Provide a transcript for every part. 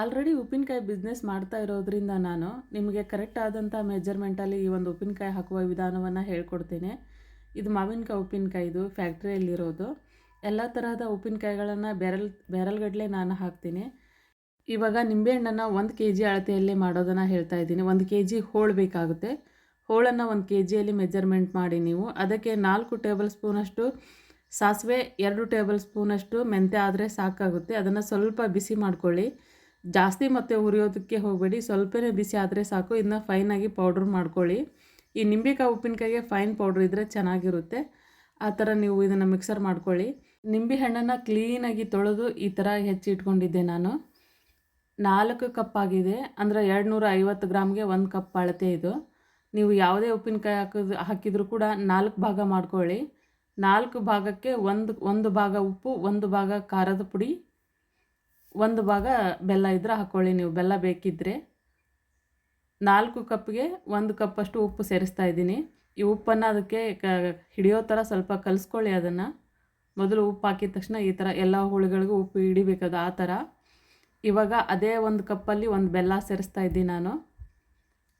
Already ಉಪ್ಪಿನಕಾಯಿ business ಮಾಡ್ತಾ ಇರೋದ್ರಿಂದ ನಾನು ನಿಮಗೆ ಕರೆಕ್ಟ್ ಆದಂಥ ಮೆಜರ್ಮೆಂಟಲ್ಲಿ ಈ ಒಂದು ಉಪ್ಪಿನಕಾಯಿ ಹಾಕುವ ವಿಧಾನವನ್ನು ಹೇಳ್ಕೊಡ್ತೀನಿ. ಇದು ಮಾವಿನಕಾಯಿ ಉಪ್ಪಿನಕಾಯಿ, ಇದು ಫ್ಯಾಕ್ಟ್ರಿಯಲ್ಲಿರೋದು ಎಲ್ಲ ತರಹದ ಉಪ್ಪಿನಕಾಯಿಗಳನ್ನು ಬೆರಲ್, ಬೆರಲ್ಗಡಲೆ ನಾನು ಹಾಕ್ತೀನಿ. ಇವಾಗ ನಿಂಬೆಹಣ್ಣನ್ನು ಒಂದು ಕೆ ಜಿ ಅಳತೆಯಲ್ಲಿ ಮಾಡೋದನ್ನು ಹೇಳ್ತಾ ಇದ್ದೀನಿ. ಒಂದು ಕೆ ಜಿ ಹೋಳು ಬೇಕಾಗುತ್ತೆ. ಹೋಳನ್ನು ಒಂದು ಕೆ ಜಿಯಲ್ಲಿ ಮೆಜರ್ಮೆಂಟ್ ಮಾಡಿ ನೀವು. ಅದಕ್ಕೆ ನಾಲ್ಕು ಟೇಬಲ್ ಸ್ಪೂನಷ್ಟು ಸಾಸಿವೆ, ಎರಡು ಟೇಬಲ್ ಸ್ಪೂನಷ್ಟು ಮೆಂತ್ಯ ಆದರೆ ಸಾಕಾಗುತ್ತೆ. ಅದನ್ನು ಸ್ವಲ್ಪ ಬಿಸಿ ಮಾಡ್ಕೊಳ್ಳಿ. ಜಾಸ್ತಿ ಮತ್ತೆ ಉರಿಯೋದಕ್ಕೆ ಹೋಗಬೇಡಿ. ಸ್ವಲ್ಪನೇ ಬಿಸಿ ಆದರೆ ಸಾಕು. ಇದನ್ನ ಫೈನಾಗಿ ಪೌಡ್ರ್ ಮಾಡ್ಕೊಳ್ಳಿ. ಈ ನಿಂಬೆಕಾಯಿ ಉಪ್ಪಿನಕಾಯಿಗೆ ಫೈನ್ ಪೌಡ್ರ್ ಇದ್ದರೆ ಚೆನ್ನಾಗಿರುತ್ತೆ. ಆ ಥರ ನೀವು ಇದನ್ನು ಮಿಕ್ಸರ್ ಮಾಡ್ಕೊಳ್ಳಿ. ನಿಂಬೆ ಹಣ್ಣನ್ನು ಕ್ಲೀನಾಗಿ ತೊಳೆದು ಈ ಥರ ಹೆಚ್ಚಿಟ್ಕೊಂಡಿದ್ದೆ ನಾನು. ನಾಲ್ಕು ಕಪ್ ಆಗಿದೆ. ಅಂದರೆ ಎರಡು ನೂರ ಐವತ್ತು ಗ್ರಾಮ್ಗೆ ಒಂದು ಕಪ್ ಅಳತೆ ಇದು. ನೀವು ಯಾವುದೇ ಉಪ್ಪಿನಕಾಯಿ ಹಾಕಿದ್ರು ಹಾಕಿದರೂ ಕೂಡ ನಾಲ್ಕು ಭಾಗ ಮಾಡ್ಕೊಳ್ಳಿ. ನಾಲ್ಕು ಭಾಗಕ್ಕೆ ಒಂದು ಒಂದು ಭಾಗ ಉಪ್ಪು, ಒಂದು ಭಾಗ ಖಾರದ ಪುಡಿ ಒಂದು ಭಾಗ ಬೆಲ್ಲ ಇದ್ದರೆ ಹಾಕ್ಕೊಳ್ಳಿ ನೀವು ಬೆಲ್ಲ ಬೇಕಿದ್ದರೆ ನಾಲ್ಕು ಕಪ್ಗೆ ಒಂದು ಕಪ್ಪಷ್ಟು ಉಪ್ಪು ಸೇರಿಸ್ತಾ ಇದ್ದೀನಿ. ಈ ಉಪ್ಪನ್ನು ಅದಕ್ಕೆ ಕ, ಹಿಡಿಯೋ ಥರ ಸ್ವಲ್ಪ ಕಲಿಸ್ಕೊಳ್ಳಿ ಅದನ್ನು. ಮೊದಲು ಉಪ್ಪು ಹಾಕಿದ ತಕ್ಷಣ ಈ ಥರ ಎಲ್ಲ ಹುಳುಗಳಿಗೂ ಉಪ್ಪು ಹಿಡಿಬೇಕದು ಆ ಥರ. ಇವಾಗ ಅದೇ ಒಂದು ಕಪ್ಪಲ್ಲಿ ಒಂದು ಬೆಲ್ಲ ಸೇರಿಸ್ತಾ ಇದ್ದೀನಿ ನಾನು.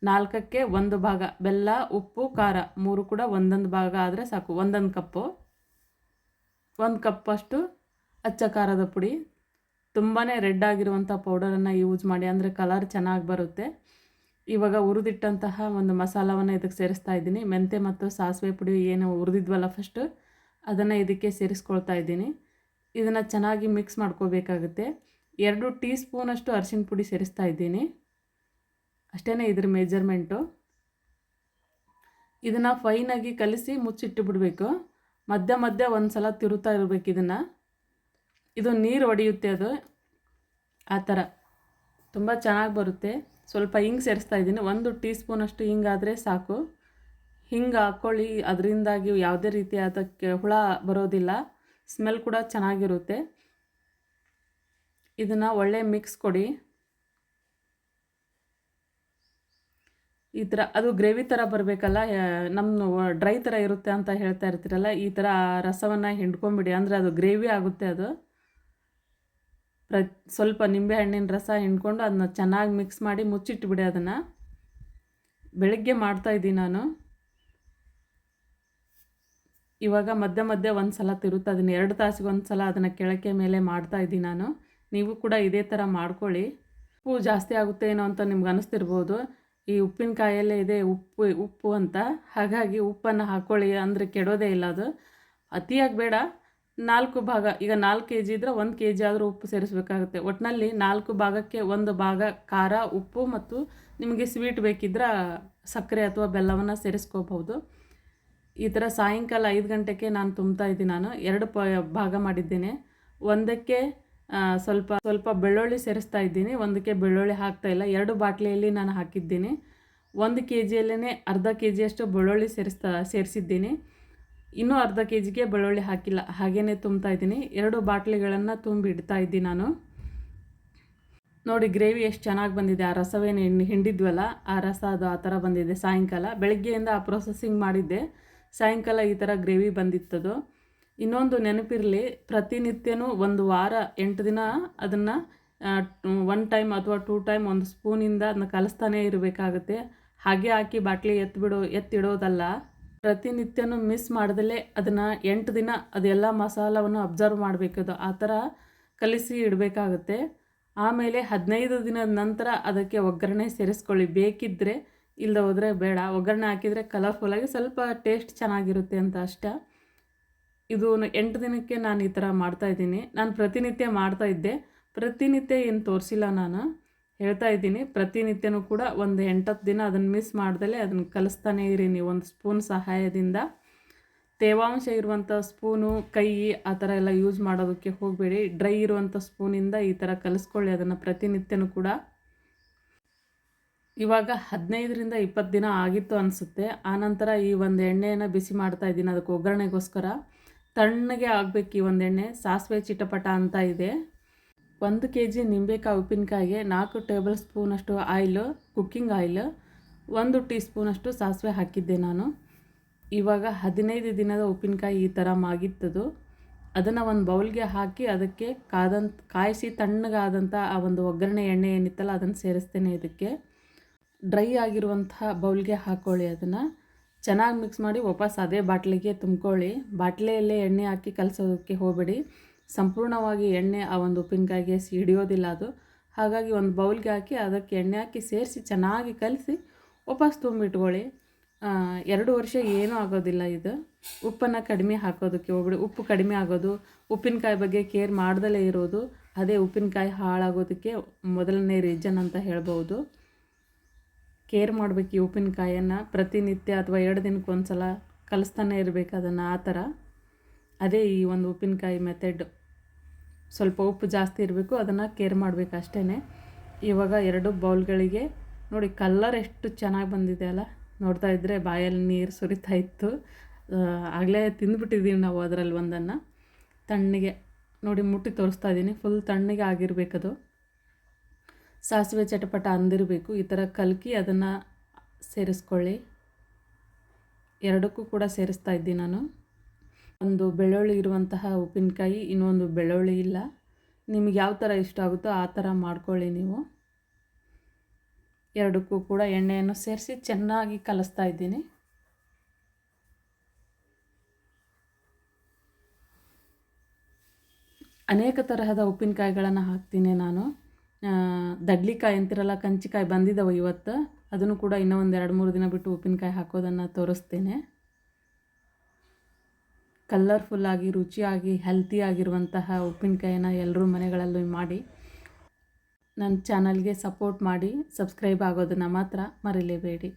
ನಾಲ್ಕಕ್ಕೆ ಒಂದು ಭಾಗ ಬೆಲ್ಲ, ಉಪ್ಪು, ಖಾರ ಮೂರು ಕೂಡ ಒಂದೊಂದು ಭಾಗ ಆದರೆ ಸಾಕು, ಒಂದೊಂದು ಕಪ್ಪು. ಒಂದು ಕಪ್ಪಷ್ಟು ಅಚ್ಚ ಖಾರದ ಪುಡಿ. ತುಂಬಾ ರೆಡ್ ಆಗಿರುವಂಥ ಪೌಡರನ್ನು ಯೂಸ್ ಮಾಡಿ, ಅಂದರೆ ಕಲರ್ ಚೆನ್ನಾಗಿ ಬರುತ್ತೆ. ಇವಾಗ ಹುರಿದಿಟ್ಟಂತಹ ಒಂದು ಮಸಾಲವನ್ನು ಇದಕ್ಕೆ ಸೇರಿಸ್ತಾ ಇದ್ದೀನಿ. ಮೆಂತೆ ಮತ್ತು ಸಾಸಿವೆ ಪುಡಿ ಏನು ಹುರಿದಿದ್ವಲ್ಲ ಫಸ್ಟು ಅದನ್ನು ಇದಕ್ಕೆ ಸೇರಿಸ್ಕೊಳ್ತಾ ಇದ್ದೀನಿ. ಇದನ್ನು ಚೆನ್ನಾಗಿ ಮಿಕ್ಸ್ ಮಾಡ್ಕೋಬೇಕಾಗುತ್ತೆ. ಎರಡು ಟೀ ಸ್ಪೂನಷ್ಟು ಅರಿಶಿನ ಪುಡಿ ಸೇರಿಸ್ತಾ ಇದ್ದೀನಿ. ಅಷ್ಟೇ ಇದ್ರ ಮೆಜರ್ಮೆಂಟು ಇದನ್ನು ಫೈನಾಗಿ ಕಲಿಸಿ ಮುಚ್ಚಿಟ್ಟು ಬಿಡಬೇಕು ಮಧ್ಯ ಮಧ್ಯ ಒಂದು ಸಲ ತಿರುತ್ತಾ ಇರಬೇಕು ಇದನ್ನು. ಇದು ನೀರು ಹೊಡೆಯುತ್ತೆ ಅದು. ಆ ಥರ. ತುಂಬ ಚೆನ್ನಾಗಿ ಬರುತ್ತೆ. ಸ್ವಲ್ಪ ಹಿಂಗೆ ಸೇರಿಸ್ತಾ ಇದ್ದೀನಿ. ಒಂದು ಟೀ ಸ್ಪೂನಷ್ಟು ಹಿಂಗಾದರೆ ಸಾಕು. ಹಿಂಗೆ ಹಾಕ್ಕೊಳ್ಳಿ ಅದರಿಂದಾಗಿ ಯಾವುದೇ ರೀತಿ ಅದಕ್ಕೆ ಹುಳ ಬರೋದಿಲ್ಲ. ಸ್ಮೆಲ್ ಕೂಡ ಚೆನ್ನಾಗಿರುತ್ತೆ. ಇದನ್ನು ಒಳ್ಳೆ ಮಿಕ್ಸ್ ಕೊಡಿ. ಈ ಥರ, ಅದು ಗ್ರೇವಿ ಥರ ಬರಬೇಕಲ್ಲ ನಮ್ಮ ಡ್ರೈ ಥರ ಇರುತ್ತೆ ಅಂತ ಹೇಳ್ತಾ ಇರ್ತೀರಲ್ಲ, ಈ ಥರ ರಸವನ್ನು ಹಿಂಡ್ಕೊಂಬಿಡಿ. ಅಂದರೆ ಅದು ಗ್ರೇವಿ ಆಗುತ್ತೆ ಅದು. ಪ್ರ ಸ್ವಲ್ಪ ನಿಂಬೆಹಣ್ಣಿನ ರಸ ಹಿಂಡ್ಕೊಂಡು ಅದನ್ನ ಚೆನ್ನಾಗಿ ಮಿಕ್ಸ್ ಮಾಡಿ ಮುಚ್ಚಿಟ್ಬಿಡಿ ಅದನ್ನು. ಬೆಳಗ್ಗೆ ಮಾಡ್ತಾಯಿದ್ದೀನಿ ನಾನು. ಇವಾಗ ಮಧ್ಯ ಮಧ್ಯೆ ಒಂದು ಸಲ ತಿರುತ್ತೆ ಅದನ್ನು, ಎರಡು ತಾಸಿಗೆ ಒಂದು ಸಲ ಅದನ್ನು ಕೆಳಕ್ಕೆ ಮೇಲೆ ಮಾಡ್ತಾಯಿದ್ದೀನಿ ನಾನು. ನೀವು ಕೂಡ ಇದೇ ಥರ ಮಾಡ್ಕೊಳ್ಳಿ. ಉಪ್ಪು ಜಾಸ್ತಿ ಆಗುತ್ತೆ ಏನೋ ಅಂತ ನಿಮ್ಗೆ ಅನಿಸ್ತಿರ್ಬೋದು. ಈ ಉಪ್ಪಿನಕಾಯಲ್ಲೇ ಇದೆ ಉಪ್ಪು ಉಪ್ಪು ಅಂತ. ಹಾಗಾಗಿ ಉಪ್ಪನ್ನು ಹಾಕ್ಕೊಳ್ಳಿ ಅಂದರೆ ಕೆಡೋದೇ ಇಲ್ಲ ಅದು. ಅತಿಯಾಗಿ ಬೇಡ. ನಾಲ್ಕು ಭಾಗ, ಈಗ ನಾಲ್ಕು ಕೆ ಜಿ ಇದ್ದರೆ ಒಂದು ಕೆ ಜಿ ಆದರೂ ಉಪ್ಪು ಸೇರಿಸಬೇಕಾಗುತ್ತೆ. ಒಟ್ಟಿನಲ್ಲಿ ನಾಲ್ಕು ಭಾಗಕ್ಕೆ ಒಂದು ಭಾಗ ಖಾರ, ಉಪ್ಪು ಮತ್ತು ನಿಮಗೆ ಸ್ವೀಟ್ ಬೇಕಿದ್ರೆ ಸಕ್ಕರೆ ಅಥವಾ ಬೆಲ್ಲವನ್ನು ಸೇರಿಸ್ಕೋಬಹುದು. ಈ ಥರ ಸಾಯಂಕಾಲ ಐದು ಗಂಟೆಗೆ ನಾನು ತುಂಬ್ತಾ ಇದ್ದೀನಿ ನಾನು. ಎರಡು ಪ, ಭಾಗ ಮಾಡಿದ್ದೇನೆ. ಒಂದಕ್ಕೆ ಸ್ವಲ್ಪ ಸ್ವಲ್ಪ ಬೆಳ್ಳುಳ್ಳಿ ಸೇರಿಸ್ತಾ ಇದ್ದೀನಿ. ಒಂದಕ್ಕೆ ಬೆಳ್ಳುಳ್ಳಿ ಹಾಕ್ತಾ ಇಲ್ಲ. ಎರಡು ಬಾಟ್ಲಿಯಲ್ಲಿ ನಾನು ಹಾಕಿದ್ದೀನಿ. ಒಂದು ಕೆ ಜಿಯಲ್ಲೇ ಅರ್ಧ ಕೆ ಜಿಯಷ್ಟು ಬೆಳ್ಳುಳ್ಳಿ ಸೇರಿಸ್ತಾ, ಸೇರಿಸಿದ್ದೀನಿ. ಇನ್ನೂ ಅರ್ಧ ಕೆ ಜಿಗೆ ಬೆಳ್ಳುಳ್ಳಿ ಹಾಕಿಲ್ಲ. ಹಾಗೇ ತುಂಬ್ತಾ ಇದ್ದೀನಿ. ಎರಡು ಬಾಟ್ಲಿಗಳನ್ನು ತುಂಬಿಡ್ತಾ ಇದ್ದೀನಿ ನಾನು. ನೋಡಿ, ಗ್ರೇವಿ ಎಷ್ಟು ಚೆನ್ನಾಗಿ ಬಂದಿದೆ. ಆ ರಸವೇನು ಹಿಂಡಿದ್ವಲ್ಲ, ಆ ರಸ ಅದು ಆ ಥರ ಬಂದಿದೆ ಸಾಯಂಕಾಲ. ಬೆಳಗ್ಗೆಯಿಂದ ಆ ಪ್ರೊಸೆಸಿಂಗ್ ಮಾಡಿದ್ದೆ. ಸಾಯಂಕಾಲ ಈ ಥರ ಗ್ರೇವಿ ಬಂದಿತ್ತದು. ಇನ್ನೊಂದು ನೆನಪಿರಲಿ, ಪ್ರತಿನಿತ್ಯನೂ ಒಂದು ವಾರ, ಎಂಟು ದಿನ ಅದನ್ನು ಒನ್ ಟೈಮ್ ಅಥವಾ ಟೂ ಟೈಮ್ ಒಂದು ಸ್ಪೂನಿಂದ ಅದನ್ನ ಕಲಿಸ್ತಾನೇ ಇರಬೇಕಾಗುತ್ತೆ. ಹಾಗೆ ಹಾಕಿ ಬಾಟ್ಲಿ ಎತ್ತಿಬಿಡೋ ಎತ್ತಿಡೋದಲ್ಲ. ಪ್ರತಿನಿತ್ಯನೂ ಮಿಸ್ ಮಾಡ್ದಲೇ ಅದನ್ನು ಎಂಟು ದಿನ ಅದೆಲ್ಲ ಮಸಾಲವನ್ನು ಅಬ್ಸರ್ವ್ ಮಾಡಬೇಕದು. ಆ ಥರ ಕಲಿಸಿ ಇಡಬೇಕಾಗುತ್ತೆ. ಆಮೇಲೆ ಹದಿನೈದು ದಿನದ ನಂತರ ಅದಕ್ಕೆ ಒಗ್ಗರಣೆ ಸೇರಿಸ್ಕೊಳ್ಳಿ. ಬೇಕಿದ್ದರೆ ಇಲ್ಲದೆ ಹೋದರೆ ಬೇಡ. ಒಗ್ಗರಣೆ ಹಾಕಿದರೆ ಕಲರ್ಫುಲ್ಲಾಗಿ ಸ್ವಲ್ಪ ಟೇಸ್ಟ್ ಚೆನ್ನಾಗಿರುತ್ತೆ ಅಂತ ಅಷ್ಟ. ಇದು ಎಂಟು ದಿನಕ್ಕೆ ನಾನು ಈ ಥರ ಮಾಡ್ತಾಯಿದ್ದೀನಿ ನಾನು ಪ್ರತಿನಿತ್ಯ ಮಾಡ್ತಾಯಿದ್ದೆ ಪ್ರತಿನಿತ್ಯ ಏನು ತೋರಿಸಿಲ್ಲ ನಾನು. ಹೇಳ್ತಾ ಇದ್ದೀನಿ. ಪ್ರತಿನಿತ್ಯನೂ ಕೂಡ ಒಂದು ಎಂಟತ್ತು ದಿನ ಅದನ್ನು ಮಿಸ್ ಮಾಡ್ದಲೇ ಅದನ್ನು ಕಲಿಸ್ತಾನೆ ಇರಿ ನೀವು. ಒಂದು ಸ್ಪೂನ್ ಸಹಾಯದಿಂದ. ತೇವಾಂಶ ಇರುವಂಥ ಸ್ಪೂನು ಕೈ ಆ ಥರ ಎಲ್ಲ ಯೂಸ್ ಮಾಡೋದಕ್ಕೆ ಹೋಗಬೇಡಿ. ಡ್ರೈ ಇರುವಂಥ ಸ್ಪೂನಿಂದ ಈ ಥರ ಕಲಿಸ್ಕೊಳ್ಳಿ ಅದನ್ನು ಪ್ರತಿನಿತ್ಯನೂ ಕೂಡ. ಇವಾಗ ಹದಿನೈದರಿಂದ ಇಪ್ಪತ್ತು ದಿನ ಆಗಿತ್ತು ಅನಿಸುತ್ತೆ. ಆನಂತರ ಈ ಒಂದು ಎಣ್ಣೆಯನ್ನು ಬಿಸಿ ಮಾಡ್ತಾ ಇದ್ದೀನಿ. ಅದಕ್ಕೆ ಒಗ್ಗರಣೆಗೋಸ್ಕರ. ತಣ್ಣಗೆ ಆಗಬೇಕು ಈ ಒಂದು ಎಣ್ಣೆ. ಸಾಸಿವೆ ಚಿಟಪಟ ಅಂತ ಇದೆ. ಒಂದು ಕೆ ಜಿ ನಿಂಬೆಕಾಯಿ ಉಪ್ಪಿನಕಾಯಿಗೆ ನಾಲ್ಕು ಟೇಬಲ್ ಸ್ಪೂನಷ್ಟು ಆಯಿಲು, ಕುಕ್ಕಿಂಗ್ ಆಯಿಲ್, ಒಂದು ಟೀ ಸ್ಪೂನಷ್ಟು ಸಾಸಿವೆ ಹಾಕಿದ್ದೆ ನಾನು. ಇವಾಗ ಹದಿನೈದು ದಿನದ ಉಪ್ಪಿನಕಾಯಿ ಈ ಥರ ಮಾಗಿತ್ತದು. ಅದನ್ನು ಒಂದು ಬೌಲ್ಗೆ ಹಾಕಿ ಅದಕ್ಕೆ ಕಾದಂತ, ಕಾಯಿಸಿ ತಣ್ಣಗಾದಂಥ ಆ ಒಂದು ಒಗ್ಗರಣೆ ಎಣ್ಣೆ ಏನಿತ್ತಲ್ಲ ಅದನ್ನು ಸೇರಿಸ್ತೇನೆ ಇದಕ್ಕೆ. ಡ್ರೈ ಆಗಿರುವಂತಹ ಬೌಲ್ಗೆ ಹಾಕ್ಕೊಳ್ಳಿ ಅದನ್ನು. ಚೆನ್ನಾಗಿ ಮಿಕ್ಸ್ ಮಾಡಿ ವಾಪಸ್ ಅದೇ ಬಾಟ್ಲಿಗೆ ತುಂಬ್ಕೊಳ್ಳಿ. ಬಾಟ್ಲೆಯಲ್ಲೇ ಎಣ್ಣೆ ಹಾಕಿ ಕಲಸೋದಕ್ಕೆ ಹೋಗಬೇಡಿ. ಸಂಪೂರ್ಣವಾಗಿ ಎಣ್ಣೆ ಆ ಒಂದು ಉಪ್ಪಿನಕಾಯಿಗೆ ಹಿಡಿಯೋದಿಲ್ಲ ಅದು. ಹಾಗಾಗಿ ಒಂದು ಬೌಲ್ಗೆ ಹಾಕಿ ಅದಕ್ಕೆ ಎಣ್ಣೆ ಹಾಕಿ ಸೇರಿಸಿ ಚೆನ್ನಾಗಿ ಕಲಸಿ ವಾಪಸ್ ತುಂಬಿಟ್ಕೊಳ್ಳಿ. ಎರಡು ವರ್ಷ ಏನೂ ಆಗೋದಿಲ್ಲ ಇದು. ಉಪ್ಪನ್ನು ಕಡಿಮೆ ಹಾಕೋದಕ್ಕೆ ಹೋಗ್ಬಿಡಿ. ಉಪ್ಪು ಕಡಿಮೆ ಆಗೋದು, ಉಪ್ಪಿನಕಾಯಿ ಬಗ್ಗೆ ಕೇರ್ ಮಾಡ್ದಲೇ ಇರೋದು, ಅದೇ ಉಪ್ಪಿನಕಾಯಿ ಹಾಳಾಗೋದಕ್ಕೆ ಮೊದಲನೇ ರೀಸನ್ ಅಂತ ಹೇಳ್ಬೋದು. ಕೇರ್ ಮಾಡಬೇಕು ಈ ಉಪ್ಪಿನಕಾಯನ್ನು ಪ್ರತಿನಿತ್ಯ ಅಥವಾ ಎರಡು ದಿನಕ್ಕೆ ಒಂದು ಸಲ ಕಲಿಸ್ತಾನೆ ಇರಬೇಕು ಅದನ್ನು ಆ ಥರ. ಅದೇ ಈ ಒಂದು ಉಪ್ಪಿನಕಾಯಿ ಮೆಥಡ್ ಸ್ವಲ್ಪ ಉಪ್ಪು ಜಾಸ್ತಿ ಇರಬೇಕು, ಅದನ್ನು ಕೇರ್ ಮಾಡಬೇಕು ಅಷ್ಟೇ ಇವಾಗ ಎರಡು ಬೌಲ್ಗಳಿಗೆ ನೋಡಿ ಕಲ್ಲರ್ ಎಷ್ಟು ಚೆನ್ನಾಗಿ ಬಂದಿದೆ ಅಲ್ಲ? ನೋಡ್ತಾ ಇದ್ದರೆ ಬಾಯಲ್ಲಿ ನೀರು ಸುರಿತಾ ಇತ್ತು. ಆಗಲೇ ತಿಂದುಬಿಟ್ಟಿದ್ದೀವಿ ನಾವು ಅದರಲ್ಲಿ ಒಂದನ್ನು. ತಣ್ಣಗೆ ನೋಡಿ ಮುಟ್ಟಿ ತೋರಿಸ್ತಾ ಇದ್ದೀನಿ ಫುಲ್ ತಣ್ಣಗೆ ಆಗಿರಬೇಕದು ಸಾಸಿವೆ ಚಟಪಟ ಅಂದಿರಬೇಕು, ಈ ಥರ ಕಲಕಿ ಅದನ್ನು ಸೇರಿಸ್ಕೊಳ್ಳಿ. ಎರಡಕ್ಕೂ ಕೂಡ ಸೇರಿಸ್ತಾ ಇದ್ದೀನಿ ನಾನು. ಒಂದು ಬೆಳ್ಳುಳ್ಳಿ ಇರುವಂತಹ ಉಪ್ಪಿನಕಾಯಿ, ಇನ್ನೊಂದು ಬೆಳ್ಳುಳ್ಳಿ ಇಲ್ಲ. ನಿಮಗೆ ಯಾವ ಥರ ಇಷ್ಟ ಆಗುತ್ತೋ ಆ ಥರ ಮಾಡ್ಕೊಳ್ಳಿ ನೀವು. ಎರಡಕ್ಕೂ ಕೂಡ ಎಣ್ಣೆಯನ್ನು ಸೇರಿಸಿ ಚೆನ್ನಾಗಿ ಕಲಿಸ್ತಾ ಇದ್ದೀನಿ. ಅನೇಕ ತರಹದ ಉಪ್ಪಿನಕಾಯಿಗಳನ್ನು ಹಾಕ್ತೀನಿ ನಾನು. ದಡ್ಲಿಕಾಯಿ ಅಂತಿರಲ್ಲ, ಕಂಚಿಕಾಯಿ ಬಂದಿದ್ದಾವೆ ಇವತ್ತು. ಅದನ್ನು ಕೂಡ ಇನ್ನೂ ಒಂದು ಎರಡು ಮೂರು ದಿನ ಬಿಟ್ಟು ಉಪ್ಪಿನಕಾಯಿ ಹಾಕೋದನ್ನು ತೋರಿಸ್ತೇನೆ. ಕಲರ್ಫುಲ್ಲಾಗಿ ರುಚಿಯಾಗಿ ಹೆಲ್ತಿಯಾಗಿರುವಂತಹ ಉಪ್ಪಿನಕಾಯಿನ ಎಲ್ಲರೂ ಮನೆಗಳಲ್ಲೂ ಮಾಡಿ ನನ್ನ ಚಾನಲ್ಗೆ ಸಪೋರ್ಟ್ ಮಾಡಿ ಸಬ್ಸ್ಕ್ರೈಬ್ ಆಗೋದನ್ನು ಮಾತ್ರ ಮರಿಲೇಬೇಡಿ.